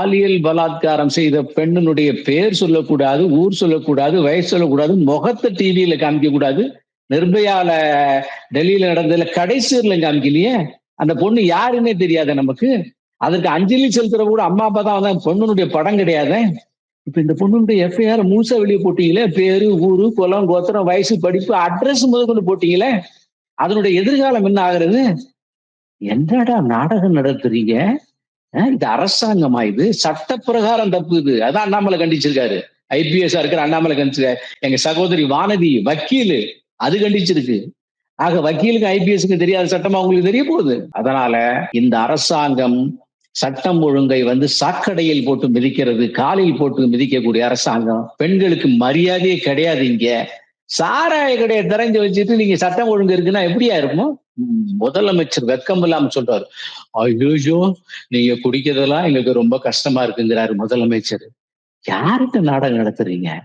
பாலியல் பலாத்காரம் செய்த பெண்ணினுடைய பேர் சொல்லக்கூடாது ஊர் சொல்லக்கூடாது வயசு சொல்லக்கூடாது முகத்தை டிவியில காமிக்க கூடாது நிர்பயால டெல்லியில நடந்ததுல கடைசியில காமிக்கலையே? அந்த பொண்ணு யாருன்னே தெரியாத நமக்கு. அதற்கு அஞ்சலி செலுத்துற கூட அம்மா அப்பா தான் வந்தாங்க. பொண்ணுனுடைய படம் கிடையாது? இப்ப இந்த பொண்ணுடைய எஃப்ஐஆர் முழுசா வெளியே போட்டீங்களே? பேரு ஊரு குலம் கோத்திரம் வயசு படிப்பு அட்ரஸ் முதல் கொண்டு போட்டீங்களே? அதனுடைய எதிர்காலம் என்ன ஆகுறது? என்னடா நாடகம் நடத்துறீங்க? இது அரசாங்கமா இது? சட்ட பிரகாரம் தப்பு இது. அதான் அண்ணாமலை கண்டிச்சிருக்காரு. ஐபிஎஸ் இருக்கிற அண்ணாமலை கண்டிச்சிருக்காரு. எங்க சகோதரி வானதி வக்கீலு அது கண்டிச்சிருக்கு. ஆக வக்கீலுக்கு ஐபிஎஸ்க்கு தெரியாத சட்டமா உங்களுக்கு தெரிய போகுது? அதனால இந்த அரசாங்கம் சட்டம் ஒழுங்கை வந்து சாக்கடையில் போட்டு மிதிக்கிறது காலில் போட்டு மிதிக்கக்கூடிய அரசாங்கம். பெண்களுக்கு மரியாதையே கிடையாது இங்க. சாராய கடையை திறஞ்சு வச்சுட்டு நீங்க சட்டம் ஒழுங்கு இருக்குன்னா எப்படியா இருக்கும்? முதலமைச்சர் வெக்கம் இல்லாம சொல்றாரு. ஐயோ நீங்க குடிக்கிறதெல்லாம் எங்களுக்கு ரொம்ப கஷ்டமா இருக்குங்கிறாரு முதலமைச்சர். யார்கிட்ட நாடகம் நடத்துறீங்க?